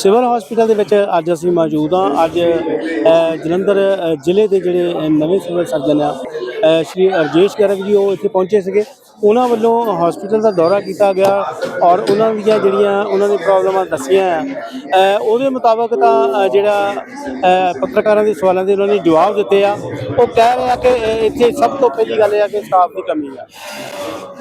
Civil hospital ਦੇ ਵਿੱਚ ਅੱਜ ਅਸੀਂ ਮੌਜੂਦ ਹਾਂ। ਅੱਜ ਜਲੰਧਰ ਜ਼ਿਲ੍ਹੇ ਦੇ ਜਿਹੜੇ ਨਵੇਂ ਸਿਵਲ ਸਰਜਨ ਆ ਸ਼੍ਰੀ ਅਰਜੇਸ਼ ਗਰਗ ਜੀ, ਉਹ ਇੱਥੇ ਪਹੁੰਚੇ ਸੀਗੇ। ਉਹਨਾਂ ਵੱਲੋਂ ਹਸਪੀਟਲ ਦਾ ਦੌਰਾ ਕੀਤਾ ਗਿਆ ਔਰ ਉਹਨਾਂ ਦੀਆਂ ਜਿਹੜੀਆਂ ਉਹਨਾਂ ਦੀ ਪ੍ਰੋਬਲਮਾਂ ਦੱਸੀਆਂ ਆ ਉਹਦੇ ਮੁਤਾਬਕ ਤਾਂ ਜਿਹੜਾ ਪੱਤਰਕਾਰਾਂ ਦੇ ਸਵਾਲਾਂ ਦੇ ਉਹਨਾਂ ਨੇ ਜਵਾਬ ਦਿੱਤੇ ਆ। ਉਹ ਕਹਿ ਰਹੇ ਆ ਕਿ ਇੱਥੇ ਸਭ ਤੋਂ ਪਹਿਲੀ ਗੱਲ ਇਹ ਆ ਕਿ ਸਟਾਫ ਦੀ ਕਮੀ ਆ।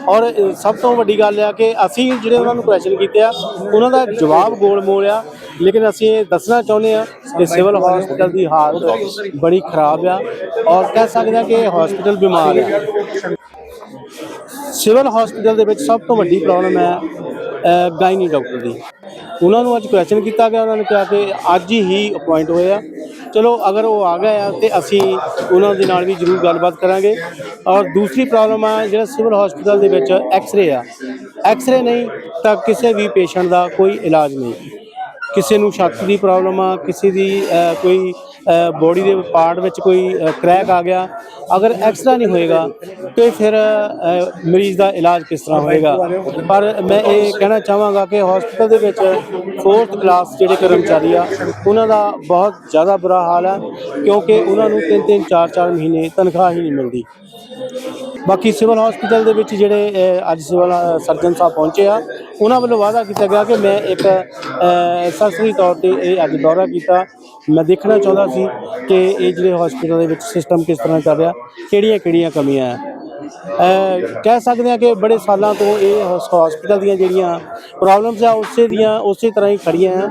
ਔਰ ਸਭ ਤੋਂ ਵੱਡੀ ਗੱਲ ਆ ਕਿ ਅਸੀਂ ਜਿਹੜੇ ਉਹਨਾਂ ਨੂੰ ਕੁਐਸਚਨ ਕੀਤੇ ਆ, ਉਹਨਾਂ ਦਾ ਜਵਾਬ ਗੋਲ ਮੋਲ ਆ। ਲੇਕਿਨ ਅਸੀਂ ਇਹ ਦੱਸਣਾ ਚਾਹੁੰਦੇ ਆ ਕਿ ਸਿਵਲ ਹਸਪੀਟਲ ਦੀ ਹਾਲਤ ਬੜੀ ਖਰਾਬ ਆ ਔਰ ਕਹਿ ਸਕਦੇ ਆ ਕਿ ਹਸਪੀਟਲ ਬਿਮਾਰ ਆ। ਸਿਵਲ ਹਸਪੀਟਲ ਦੇ ਵਿੱਚ ਸਭ ਤੋਂ ਵੱਡੀ ਪ੍ਰੋਬਲਮ ਹੈ ਗਾਇਨੀ ਡਾਕਟਰ ਦੀ। ਉਹਨਾਂ ਨੂੰ ਅੱਜ ਕੁਐਸਚਨ ਕੀਤਾ ਗਿਆ, ਉਹਨਾਂ ਨੇ ਕਿਹਾ ਕਿ ਅੱਜ ਹੀ ਅਪਾਇੰਟ ਹੋਏ ਆ। ਚਲੋ, ਅਗਰ ਉਹ ਆ ਗਏ ਆ ਤੇ ਅਸੀਂ ਉਹਨਾਂ ਦੇ ਨਾਲ ਵੀ ਜ਼ਰੂਰ ਗੱਲਬਾਤ ਕਰਾਂਗੇ। ਔਰ ਦੂਸਰੀ ਪ੍ਰੋਬਲਮ ਆ, ਜਿਹੜਾ ਸਿਵਲ ਹਸਪੀਟਲ ਦੇ ਵਿੱਚ ਐਕਸ-ਰੇ ਆ। ਐਕਸ-ਰੇ ਨਹੀਂ ਤਾਂ ਕਿਸੇ ਵੀ ਪੇਸ਼ੈਂਟ ਦਾ ਕੋਈ ਇਲਾਜ ਨਹੀਂ। ਕਿਸੇ ਨੂੰ ਸ਼ੱਕ ਦੀ ਪ੍ਰੋਬਲਮ ਆ, ਕਿਸੇ ਦੀ ਕੋਈ ਬੋਡੀ ਦੇ ਪਾਰਟ ਵਿੱਚ ਕੋਈ ਕ੍ਰੈਕ ਆ ਗਿਆ, ਅਗਰ ਐਕਸਰਾ ਨਹੀਂ ਹੋਏਗਾ, ਤੇ ਫਿਰ ਮਰੀਜ਼ ਦਾ ਇਲਾਜ ਕਿਸ ਤਰ੍ਹਾਂ ਹੋਏਗਾ? ਪਰ ਮੈਂ ਇਹ ਕਹਿਣਾ ਚਾਹਾਂਗਾ ਕਿ ਹਸਪੀਟਲ ਦੇ ਵਿੱਚ 4th ਕਲਾਸ ਜਿਹੜੇ ਕਰਮਚਾਰੀ ਆ, ਉਹਨਾਂ ਦਾ ਬਹੁਤ ਜ਼ਿਆਦਾ ਬੁਰਾ ਹਾਲ ਹੈ ਕਿਉਂਕਿ ਉਹਨਾਂ ਨੂੰ 3-3 4-4 ਮਹੀਨੇ ਤਨਖਾਹ ਹੀ ਨਹੀਂ ਮਿਲਦੀ। ਬਾਕੀ ਸਿਵਲ ਹਸਪੀਟਲ ਦੇ ਵਿੱਚ ਜਿਹੜੇ ਅੱਜ ਸਿਵਲ ਸਰਜਨ ਸਾਹਿਬ ਪਹੁੰਚੇ ਆ ਉਹਨਾਂ ਵੱਲੋਂ ਵਾਅਦਾ ਕੀਤਾ ਗਿਆ ਕਿ ਮੈਂ ਇੱਕ ਅ, ਸਰਸਰੀ ਤੌਰ ਤੇ ਇਹ ਅੱਜ ਦੌਰਾ ਕੀਤਾ। ਮੈਂ ਦੇਖਣਾ ਚਾਹੁੰਦਾ ਸੀ ਕਿ ਇਹ ਜਿਹੜੇ ਹਸਪੀਟਲ ਦੇ ਵਿੱਚ ਸਿਸਟਮ ਕਿਸ ਤਰ੍ਹਾਂ ਚੱਲ ਰਿਹਾ ਕਿਹੜੀਆਂ ਕਿਹੜੀਆਂ ਕਮੀਆਂ ਆ। ਕਹਿ ਸਕਦੇ ਹਾਂ ਕਿ ਬੜੇ ਸਾਲਾਂ ਤੋਂ ਇਹ ਹਸ- ਹਸਪੀਟਲ ਦੀਆਂ ਜਿਹੜੀਆਂ ਪ੍ਰੋਬਲਮਸ ਆ ਉਸੇ ਦੀਆਂ ਉਸੇ ਤਰ੍ਹਾਂ ਹੀ ਖੜੀਆਂ ਆ।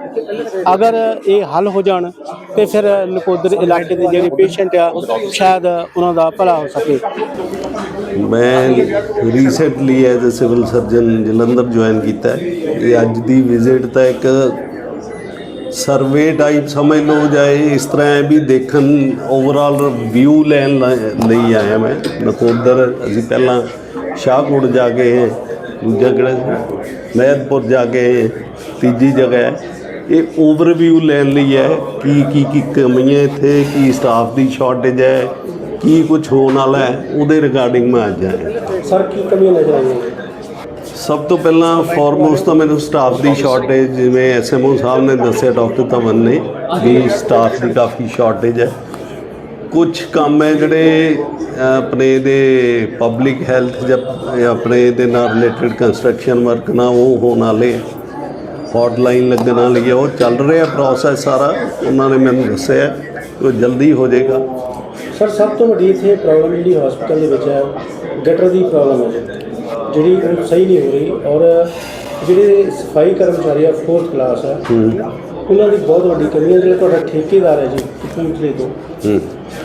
ਅਗਰ ਇਹ ਹੱਲ ਹੋ ਜਾਣ ਤੇ ਫਿਰ ਨਕੋਦਰ ਇਲਾਕੇ ਦੇ ਜਿਹੜੇ ਪੇਸ਼ੈਂਟ ਆ ਸ਼ਾਇਦ ਉਹਨਾਂ ਦਾ ਭਲਾ ਹੋ ਸਕੇ। ਮੈਂ recently as a civil surgeon Jalandhar join ਕੀਤਾ ਹੈ। ਇਹ ਅੱਜ ਦੀ ਵਿਜ਼ਿਟ ਤਾਂ ਇੱਕ ਸਰਵੇ ਟਾਈਪ ਸਮਝ ਲਓ ਜਾਏ ਇਸ ਤਰ੍ਹਾਂ ਹੈ ਵੀ ਦੇਖਣ ਓਵਰਆਲ ਵਿਊ ਲੈਣ ਲ- ਲਈ ਆਇਆ ਮੈਂ। ਨਕੋਦਰ ਅਸੀਂ ਪਹਿਲਾਂ ਸ਼ਾਹਕੋਟ ਜਾ ਕੇ, ਦੂਜਾ ਕਿਹੜਾ ਸੀ? ਮਹਿਦਪੁਰ ਜਾ ਕੇ, ਤੀਜੀ ਜਗ੍ਹਾ ਹੈ। ਇਹ ਓਵਰਵਿਊ ਲੈਣ ਲਈ ਹੈ। ਕੀ ਕੀ ਕੀ ਕਮੀਆਂ ਇੱਥੇ, ਕੀ ਸਟਾਫ ਦੀ ਸ਼ਾਰਟੇਜ ਹੈ। ਕੀ ਕੁਝ ਹੋਣ ਵਾਲਾ ਹੈ ਉਹਦੇ ਰਿਗਾਰਡਿੰਗ ਮੈਂ ਅੱਜ ਆਇਆ। ਸਰ ਕੀ ਕਮੀਆਂ ਨਜ਼ਰ ਆਈਆਂ ਸਭ ਤੋਂ ਪਹਿਲਾਂ ਫੋਰਮੋਸਟ ਤਾਂ ਮੈਨੂੰ ਸਟਾਫ ਦੀ ਸ਼ਾਰਟੇਜ ਜਿਵੇਂ ਐਸਐਮਓ ਸਾਹਿਬ ਨੇ ਦੱਸਿਆ ਡਾਕਟਰ ਧਵਨ ਨੇ ਵੀ ਸਟਾਫ ਦੀ ਕਾਫੀ ਸ਼ਾਰਟੇਜ ਹੈ। ਕੁਝ ਕੰਮ ਹੈ ਜਿਹੜੇ ਆਪਣੇ ਦੇ ਪਬਲਿਕ ਹੈਲਥ ਜਾਂ ਆਪਣੇ ਦੇ ਨਾਲ ਰਿਲੇਟਡ ਕੰਸਟਰਕਸ਼ਨ ਵਰਕ ਨਾਲ ਉਹ ਹੋਣ ਵਾਲੇ ਹੌਟਲਾਈਨ ਲੱਗਣ ਵਾਲੀ ਹੈ ਉਹ ਚੱਲ ਰਿਹਾ ਪ੍ਰੋਸੈਸ ਸਾਰਾ ਉਹਨਾਂ ਨੇ ਮੈਨੂੰ ਦੱਸਿਆ ਉਹ ਜਲਦੀ ਹੋ ਜਾਏਗਾ। ਸਰ ਸਭ ਤੋਂ ਵੱਡੀ ਇੱਥੇ ਪ੍ਰੋਬਲਮ ਜਿਹੜੀ ਹਸਪੀਟਲ ਦੇ ਵਿੱਚ ਹੈ ਗਟਰ ਦੀ ਪ੍ਰੋਬਲਮ ਹੈ। ਜਿਹੜੀ ਉਹ ਸਹੀ ਨਹੀਂ ਹੋ ਰਹੀ ਔਰ ਜਿਹੜੇ ਸਫ਼ਾਈ ਕਰਮਚਾਰੀ ਆ 4th ਕਲਾਸ ਹੈ। ਉਹਨਾਂ ਦੀ ਬਹੁਤ ਵੱਡੀ ਕਮੀ ਹੈ ਜਿਹੜਾ ਤੁਹਾਡਾ ਠੇਕੇਦਾਰ ਹੈ ਜੀ ਕਪੂਰਥਲੇ ਤੋਂ।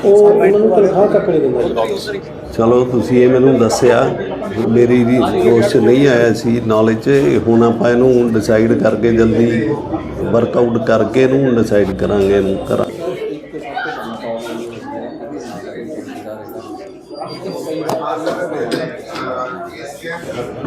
ਉਹ ਉਹਨਾਂ ਨੂੰ ਤਨਖਾਹ ਨਹੀਂ ਦਿੰਦਾ ਜੀ। ਚਲੋ ਤੁਸੀਂ ਇਹ ਮੈਨੂੰ ਦੱਸਿਆ ਮੇਰੀ ਵੀ ਉਸ ਨਹੀਂ ਆਇਆ ਸੀ ਨੌਲੇਜ 'ਚ ਹੁਣ ਆਪਾਂ ਇਹਨੂੰ ਡਿਸਾਈਡ ਕਰਕੇ ਜਲਦੀ ਵਰਕਆਊਟ ਕਰਕੇ ਇਹਨੂੰ ਡਿਸਾਈਡ ਕਰਾਂਗੇ ਇਹਨੂੰ ਕਰਾਂ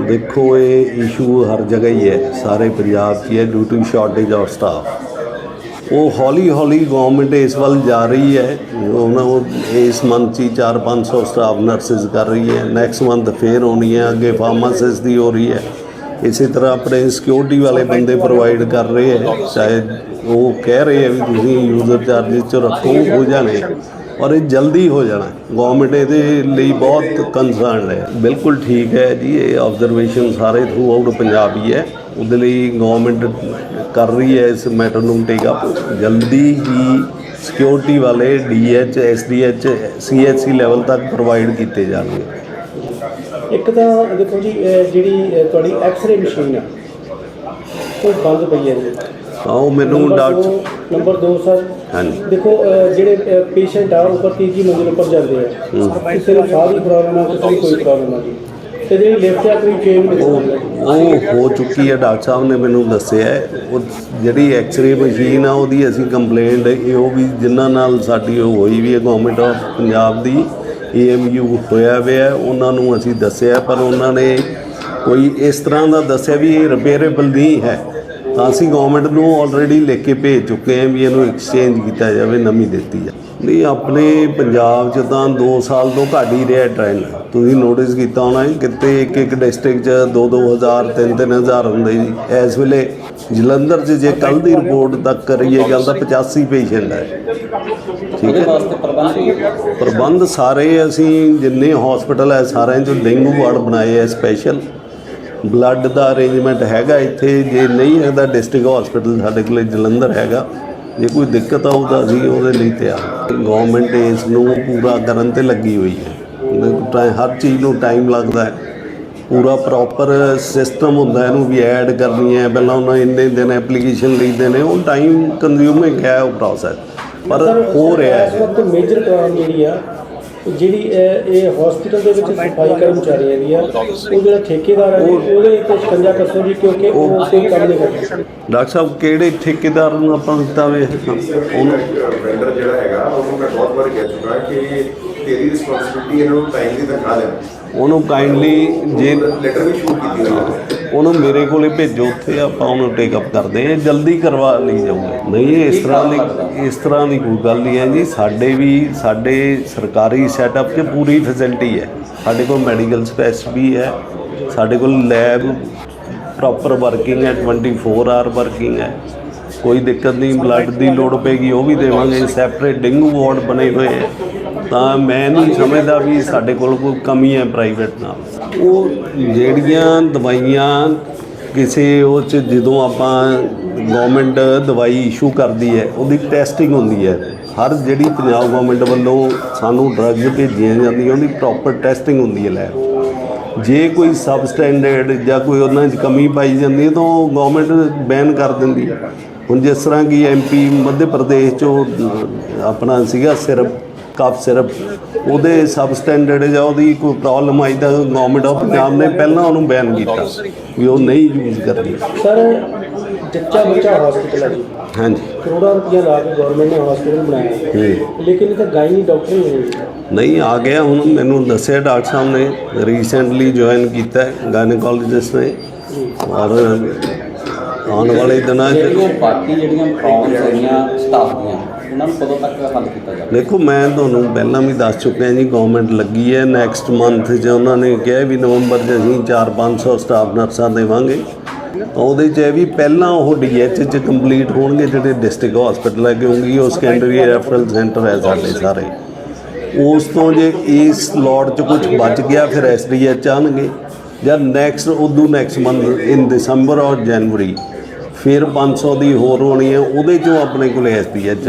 ਦੇਖੋ, ਇਹ ਇਸ਼ੂ ਹਰ ਜਗ੍ਹਾ ਹੀ ਹੈ। ਸਾਰੇ ਪੰਜਾਬ 'ਚ ਹੀ ਹੈ due to shortage of staff ਉਹ ਹੌਲੀ ਹੌਲੀ ਗਵਰਨਮੈਂਟ ਇਸ ਵੱਲ ਜਾ ਰਹੀ ਹੈ। ਉਹਨਾਂ ਉਹ ਇਸ ਮੰਥ 'ਚ ਹੀ 4-500 ਸਟਾਫ ਨਰਸਿਸ ਕਰ ਰਹੀ ਹੈ। ਨੈਕਸਟ ਮੰਥ ਫੇਰ ਹੋਣੀ ਹੈ, ਅੱਗੇ ਫਾਰਮਾਸਿਸ ਦੀ ਹੋ ਰਹੀ ਹੈ। ਇਸੇ ਤਰ੍ਹਾਂ ਆਪਣੇ ਸਿਕਿਉਰਿਟੀ ਵਾਲੇ ਬੰਦੇ ਪ੍ਰੋਵਾਈਡ ਕਰ ਰਹੇ ਹੈ। ਸ਼ਾਇਦ ਉਹ ਕਹਿ ਰਹੇ ਹੈ ਵੀ ਤੁਸੀਂ ਯੂਜ਼ਰ ਚਾਰजेस ਚ ਰੱਖੋ, ਹੋ ਜਾਣੇ। ਔਰ ਇਹ ਜਲਦੀ ਹੋ ਜਾਣਾ। ਗਵਰਨਮੈਂਟ ਇਹਦੇ ਲਈ ਬਹੁਤ ਕੰਸਰਨ ਹੈ। ਬਿਲਕੁਲ ਠੀਕ ਹੈ ਜੀ, ਇਹ ਆਬਜ਼ਰਵੇਸ਼ਨ ਸਾਰੇ ਥਰੂ ਆਊਟ ਪੰਜਾਬ ਹੀ ਹੈ। ਉਹਦੇ ਲਈ ਗਵਰਨਮੈਂਟ ਕਰ ਰਹੀ ਹੈ ਇਸ ਮੈਟਰ ਨੂੰ ਟੇਕ ਅਪ ਜਲਦੀ ਹੀ ਸਿਕਿਉਰਿਟੀ ਵਾਲੇ ਡੀਐਚ ਐਸਡੀਐਚ ਸੀਐਚਸੀ ਲੈਵਲ ਤੱਕ ਪ੍ਰੋਵਾਈਡ ਕੀਤੇ ਜਾਣਗੇ। ਇੱਕ ਤਾਂ ਦੇਖੋ ਜੀ ਜਿਹੜੀ ਤੁਹਾਡੀ ਐਕਸ-ਰੇ ਮਸ਼ੀਨ ਆ, ਉਹ ਬੰਦ ਪਈ ਹੈ ਆਓ ਮੈਨੂੰ ਡਾਕਟਰ ਨੰਬਰ 2 ਸਰ ਹਾਂਜੀ। ਦੇਖੋ ਅਹ, ਜਿਹੜੇ ਪੇਸ਼ੈਂਟ ਆ ਉੱਪਰ ਤੀਜੀ ਮੰਜ਼ਿਲ ਉੱਪਰ ਜਾਂਦੇ ਆ। ਕਿਸੇ ਨੂੰ ਸਾਹ ਦੀ ਪ੍ਰੋਬਲਮ ਆ ਕਿਸੇ ਨੂੰ ਕੋਈ ਪ੍ਰੋਬਲਮ ਆ ਜੀ। ਤੇ ਜਿਹੜੀ ਲਿਫਟ ਆ ਕੋਈ ਚੇਂਜ ਨਹੀਂ ਹੁੰਦਾ ਉਹ ਹੋ ਚੁੱਕੀ ਹੈ ਡਾਕਟਰ ਸਾਹਿਬ ਨੇ ਮੈਨੂੰ ਦੱਸਿਆ ਹੈ। ਉਹ ਜਿਹੜੀ ਐਕਸ-ਰੇ ਮਸ਼ੀਨ ਆ ਉਹਦੀ ਅਸੀਂ ਕੰਪਲੇਂਟ ਇਹ ਉਹ ਵੀ ਜਿਨ੍ਹਾਂ ਨਾਲ ਸਾਡੀ ਉਹ ਹੋਈ ਵੀ ਹੈ ਗਵਰਨਮੈਂਟ ਆਫ ਪੰਜਾਬ ਦੀ ਏਐਮਯੂ ਹੋਇਆ ਹੋਇਆ ਹੈ, ਉਹਨਾਂ ਨੂੰ ਅਸੀਂ ਦੱਸਿਆ ਪਰ ਉਹਨਾਂ ਨੇ ਕੋਈ ਇਸ ਤਰ੍ਹਾਂ ਦਾ ਦੱਸਿਆ ਵੀ ਇਹ ਰਿਪੇਅਰੇਬਲ ਨਹੀਂ ਹੈ। ਅਸੀਂ ਗਵਰਨਮੈਂਟ ਨੂੰ ਆਲਰੇਡੀ ਲਿਖ ਕੇ ਭੇਜ ਚੁੱਕੇ ਹਾਂ ਵੀ ਇਹਨੂੰ ਐਕਸਚੇਂਜ ਕੀਤਾ ਜਾਵੇ, ਨਵੀਂ ਦਿੱਤੀ ਜਾਵੇ। ਨਹੀਂ, ਆਪਣੇ ਪੰਜਾਬ 'ਚ ਤਾਂ 2 ਸਾਲ ਤੋਂ ਘੱਟ ਹੀ ਰਿਹਾ ਟ੍ਰੈਂਡ ਤੁਸੀਂ ਨੋਟਿਸ ਕੀਤਾ ਹੋਣਾ ਕਿਤੇ ਇੱਕ ਇੱਕ ਡਿਸਟ੍ਰਿਕਟ 'ਚ 2-2000 3-3000 ਹੁੰਦੇ ਜੀ। ਇਸ ਵੇਲੇ ਜਲੰਧਰ 'ਚ ਜੇ ਕੱਲ ਦੀ ਰਿਪੋਰਟ ਤੱਕ ਕਰੀਏ ਗੱਲ ਤਾਂ 85 ਪੇਸ਼ੈਂਟ ਹੈ। ਠੀਕ ਹੈ। ਪ੍ਰਬੰਧ ਪ੍ਰਬੰਧ ਸਾਰੇ ਅਸੀਂ ਜਿੰਨੇ ਹਸਪੀਟਲ ਹੈ, ਸਾਰਿਆਂ 'ਚ ਡੇਂਗੂ ਵਾਰਡ ਬਣਾਏ ਹੈ ਸਪੈਸ਼ਲ ਬਲੱਡ ਦਾ ਅਰੇਂਜਮੈਂਟ ਹੈਗਾ ਇੱਥੇ। ਜੇ ਨਹੀਂ ਹੈਗਾ ਡਿਸਟ੍ਰਿਕਟ ਹਸਪੀਟਲ ਸਾਡੇ ਕੋਲੇ ਜਲੰਧਰ ਹੈਗਾ। ਜੇ ਕੋਈ ਦਿੱਕਤ ਆਊ ਤਾਂ ਅਸੀਂ ਉਹਦੇ ਲਈ ਤਿਆਰ। ਗਵਰਨਮੈਂਟ ਇਸ ਨੂੰ ਪੂਰਾ ਕਰਨ ਤੇ ਲੱਗੀ ਹੋਈ ਹੈ। ਟਾਈ- ਹਰ ਚੀਜ਼ ਨੂੰ ਟਾਈਮ ਲੱਗਦਾ ਹੈ। ਪੂਰਾ ਪ੍ਰੋਪਰ ਸਿਸਟਮ ਹੁੰਦਾ ਇਹਨੂੰ ਵੀ ਐਡ ਕਰਨੀ ਹੈ। ਪਹਿਲਾਂ ਉਹਨਾਂ ਇੰਨੇ ਦਿਨ ਐਪਲੀਕੇਸ਼ਨ ਲਈਦੇ ਨੇ, ਉਹ ਟਾਈਮ ਕੰਜ਼ਿਊਮਿੰਗ ਹੈ ਉਹ ਪ੍ਰੋਸੈਸ ਪਰ ਹੋ ਰਿਹਾ ਇਸ ਹੈ ਵਕਤ ਮੇਜਰ ਪ੍ਰੋਬਲਮ ਜਿਹੜੀ ਆ ਜਿਹੜੀ ਇਹ ਇਹ ਹਸਪੀਟਲ ਦੇ ਵਿੱਚ ਸਫ਼ਾਈ ਕਰਮਚਾਰੀਆਂ ਦੀ ਆ ਉਹ ਜਿਹੜਾ ਠੇਕੇਦਾਰ ਹੈ ਉਹਦੇ ਤੇ ਸ਼ਿਕੰਜਾ ਕੱਸੋ ਜੀ ਕਿਉਂਕਿ ਉਹ ਕੋਈ ਕੰਮ ਨਹੀਂ ਕਰਦਾ। ਡਾਕਟਰ ਸਾਹਿਬ ਕਿਹੜੇ ਠੇਕੇਦਾਰ ਨੂੰ ਆਪਾਂ ਦਿੱਤਾ ਵੇ ਉਹਨੂੰ ਵੈਂਡਰ ਜਿਹੜਾ ਹੈਗਾ ਉਹਨੂੰ ਮੈਂ ਬਹੁਤ ਵਾਰ ਕਹਿ ਚੁੱਕਾ ਕਿ ਤੇਰੀ ਰਿਸਪੌਂਸਿਬਿਲਟੀ ਇਹਨਾਂ ਨੂੰ ਟਾਈਮ ਦੀ ਤਨਖਾਹ ਦੇਣਾ। ਉਹਨੂੰ ਕਾਈਂਡਲੀ ਜੇ ਲੈਟਰ ਵੀ ਸ਼ੂਟ ਕੀਤੀ ਹੋਈ ਉਹਨੂੰ ਮੇਰੇ ਕੋਲੇ ਭੇਜੋ ਉੱਥੇ, ਆਪਾਂ ਉਹਨੂੰ ਟੇਕ ਅਪ ਕਰਦੇ ਹਾਂ। ਜਲਦੀ ਕਰਵਾ ਲਈ ਜਾਊਗੀ। ਨਹੀਂ ਇਸ ਤਰ੍ਹਾਂ ਦੀ ਇਸ ਤਰ੍ਹਾਂ ਦੀ ਕੋਈ ਗੱਲ ਨਹੀਂ ਹੈ ਜੀ। ਸਾਡੇ ਵੀ ਸਾਡੇ ਸਰਕਾਰੀ ਸੈਟਅਪ 'ਚ ਪੂਰੀ ਫੈਸਿਲਿਟੀ ਹੈ। ਸਾਡੇ ਕੋਲ ਮੈਡੀਕਲ ਸਪੈਸ ਵੀ ਹੈ। ਸਾਡੇ ਕੋਲ ਲੈਬ ਪ੍ਰੋਪਰ ਵਰਕਿੰਗ ਹੈ। 24 ਆਰ ਵਰਕਿੰਗ ਹੈ। ਕੋਈ ਦਿੱਕਤ ਨਹੀਂ ਬਲੱਡ ਦੀ ਲੋੜ ਪੈਗੀ ਉਹ ਵੀ ਦੇਵਾਂਗੇ। ਸੈਪਰੇਟ ਡੇਂਗੂ ਵਾਰਡ ਬਣੇ ਹੋਏ ਹੈ। ਤਾਂ ਮੈਂ ਨਹੀਂ ਸਮਝਦਾ ਵੀ ਸਾਡੇ ਕੋਲ ਕੋਈ ਕਮੀ ਹੈ ਪ੍ਰਾਈਵੇਟ ਨਾਲ। ਉਹ ਜਿਹੜੀਆਂ ਦਵਾਈਆਂ ਕਿਸੇ ਉਹ ਚ ਜਦੋਂ ਆਪਾਂ ਗਵਰਨਮੈਂਟ ਦਵਾਈ ਇਸ਼ੂ ਕਰਦੀ ਹੈ, ਉਹਦੀ ਟੈਸਟਿੰਗ ਹੁੰਦੀ ਹੈ। ਹਰ ਜਿਹੜੀ ਪੰਜਾਬ ਗਵਰਨਮੈਂਟ ਵੱਲੋਂ ਸਾਨੂੰ ਡਰੱਗ ਭੇਜੀਆਂ ਜਾਂਦੀਆਂ, ਉਹਦੀ ਪ੍ਰੋਪਰ ਟੈਸਟਿੰਗ ਹੁੰਦੀ ਹੈ ਲੈਬ ਜੇ ਕੋਈ ਸਬ ਸਟੈਂਡਰਡ ਜਾਂ ਕੋਈ ਉਹਨਾਂ 'ਚ ਕਮੀ ਪਾਈ ਜਾਂਦੀ ਹੈ, ਤਾਂ ਉਹ ਗਵਰਨਮੈਂਟ ਬੈਨ ਕਰ ਦਿੰਦੀ ਹੈ। ਹੁਣ ਜਿਸ ਤਰ੍ਹਾਂ ਕਿ ਐਮਪੀ ਮੱਧ ਪ੍ਰਦੇਸ਼ 'ਚੋਂ ਆਪਣਾ ਸੀਗਾ ਸਿਰਪ ਕਫ ਸਿਰਪ ਉਹਦੇ ਸਬਸਟੈਂਡਰਡ ਜਾਂ ਉਹਦੀ ਕੋਈ ਪ੍ਰੋਬਲਮ ਆਈ ਤਾਂ ਗਵਰਨਮੈਂਟ ਆਫ ਪੰਜਾਬ ਨੇ ਪਹਿਲਾਂ ਉਹਨੂੰ ਬੈਨ ਕੀਤਾ ਵੀ ਉਹ ਨਹੀਂ ਯੂਜ਼ ਕਰਨੀ ਸਰ ਜੱਚਾ ਬੱਚਾ ਹਸਪੀਟਲ ਹੈ ਜੀ। ਹਾਂਜੀ। ਕਰੋੜਾਂ ਰੁਪਇਆ ਲਾ ਕੇ ਗਵਰਨਮੈਂਟ ਨੇ ਹਸਪੀਟਲ ਬਣਾਇਆ। ਹੂੰ। ਲੇਕਿਨ ਇਹ ਤਾਂ ਗਾਇਨੀ ਡਾਕਟਰ ਹੀ ਨਹੀਂ ਨਹੀਂ ਆ ਗਿਆ। ਹੁਣ ਮੈਨੂੰ ਦੱਸਿਆ ਡਾਕਟਰ ਸਾਹਿਬ ਨੇ ਰੀਸੈਂਟਲੀ ਜੁਆਇਨ ਕੀਤਾ ਹੈ ਗਾਇਨੋਕੋਲੋਜਿਸਟ ਨੇ। ਔਰ ਆਉਣ ਵਾਲੇ ਦਿਨਾਂ 'ਚ ਜਿਹੜੀਆਂ ਬਾਕੀ ਜਿਹੜੀਆਂ ਪ੍ਰੋਬਲਮਸ ਹੈਗੀਆਂ ਸਟਾਫ ਦੀਆਂ। ਉਹਨਾਂ ਨੂੰ ਕਦੋਂ ਤੱਕ ਹੱਲ ਕੀਤਾ ਜਾਵੇ? ਦੇਖੋ, ਮੈਂ ਤੁਹਾਨੂੰ ਪਹਿਲਾਂ ਵੀ ਦੱਸ ਚੁੱਕਿਆ ਜੀ ਗਵਰਨਮੈਂਟ ਲੱਗੀ ਹੈ ਨੈਕਸਟ ਮੰਥ 'ਚ ਉਹਨਾਂ ਨੇ ਕਿਹਾ ਵੀ ਨਵੰਬਰ 'ਚ ਅਸੀਂ 4-500 ਸਟਾਫ ਨਰਸਾਂ ਦੇਵਾਂਗੇ। ਉਹਦੇ 'ਚ ਇਹ ਵੀ ਪਹਿਲਾਂ ਉਹ ਡੀਐਚ 'ਚ ਕੰਪਲੀਟ ਹੋਣਗੇ, ਜਿਹੜੇ ਡਿਸਟ੍ਰਿਕਟ ਹਸਪੀਟਲ ਹੈ ਕਿਉਂਕਿ ਉਹ ਸੈਕੰਡਰੀ ਰੈਫਰਲ ਸੈਂਟਰ ਹੈ ਸਾਡੇ ਸਾਰੇ। ਉਸ ਤੋਂ ਜੇ ਇਸ ਲੋਟ 'ਚ ਕੁਝ ਬਚ ਗਿਆ, ਫਿਰ ਐਸਡੀਐਚ ਆਣਗੇ। ਜਾਂ ਨੈਕਸਟ ਉਦੋਂ ਨੈਕਸਟ ਮੰਥ ਇਨ ਦਸੰਬਰ ਔਰ ਜਨਵਰੀ ਫਿਰ 500 ਦੀ ਹੋਰ ਹੋਣੀ ਹੈ, ਉਹਦੇ 'ਚੋਂ ਆਪਣੇ ਕੋਲ ਐਸਡੀਐਚ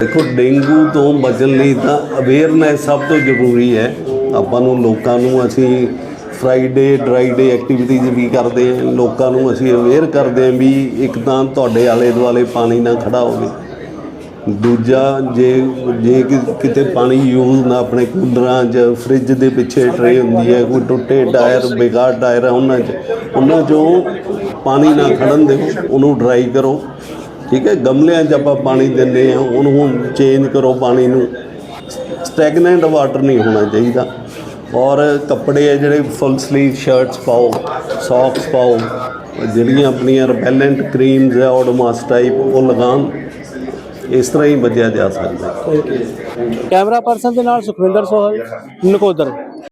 ਦੇਖੋ, ਡੇਂਗੂ ਤੋਂ ਬਚਣ ਲਈ ਤਾਂ ਅਵੇਅਰਨੈਸ ਸਭ ਤੋਂ ਜ਼ਰੂਰੀ ਹੈ। ਆਪਾਂ ਨੂੰ ਲੋਕਾਂ ਨੂੰ ਅਸੀਂ ਫਰਾਈਡੇ ਡਰਾਈ ਡੇ ਐਕਟੀਵਿਟੀਜ਼ ਵੀ ਕਰਦੇ ਹਾਂ। ਲੋਕਾਂ ਨੂੰ ਅਸੀਂ ਅਵੇਅਰ ਕਰਦੇ ਹਾਂ ਵੀ ਇੱਕ ਤਾਂ ਤੁਹਾਡੇ ਆਲੇ ਦੁਆਲੇ ਪਾਣੀ ਨਾ ਖੜਾ ਹੋਵੇ। ਦੂਜਾ, ਜੇ ਜੇ ਕਿਤੇ ਪਾਣੀ ਯੂਜ਼ ਨਾ, ਆਪਣੇ ਕੂਲਰਾਂ 'ਚ ਫ੍ਰਿਜ ਦੇ ਪਿੱਛੇ ਟਰੇ ਹੁੰਦੀ ਹੈ, ਕੋਈ ਟੁੱਟੇ ਟਾਇਰ, ਬੇਕਾਰ ਟਾਇਰ ਆ ਉਹਨਾਂ 'ਚ, ਉਹਨਾਂ 'ਚੋਂ ਪਾਣੀ ਨਾ ਖੜਨ ਦਿਓ, ਉਹਨੂੰ ਡਰਾਈ ਕਰੋ। ਠੀਕ ਹੈ, ਗਮਲਿਆਂ 'ਚ ਆਪਾਂ ਪਾਣੀ ਦਿੰਦੇ ਆ ਉਹਨੂੰ ਚੇਂਜ ਕਰੋ ਪਾਣੀ ਨੂੰ। ਸਟੈਗਨੈਂਟ ਵਾਟਰ ਨਹੀਂ ਹੋਣਾ ਚਾਹੀਦਾ। ਔਰ ਕੱਪੜੇ ਆ ਜਿਹੜੇ ਫੁੱਲ ਸਲੀਵ ਸ਼ਰਟਸ ਪਾਓ ਸੌਕਸ ਪਾਓ, ਜਿਹੜੀਆਂ ਆਪਣੀਆਂ ਰਿਪੈਲੈਂਟ ਕਰੀਮਸ ਹੈ ਓਡੋਮਾਸ ਟਾਈਪ ਉਹ ਲਗਾਉਣ, ਇਸ ਤਰ੍ਹਾਂ ਹੀ ਬਚਿਆ ਜਾ ਸਕਦਾ। ਕੈਮਰਾ ਪਰਸਨ ਦੇ ਨਾਲ ਸੁਖਵਿੰਦਰ ਸੋਹਲ, ਨਕੋਦਰ।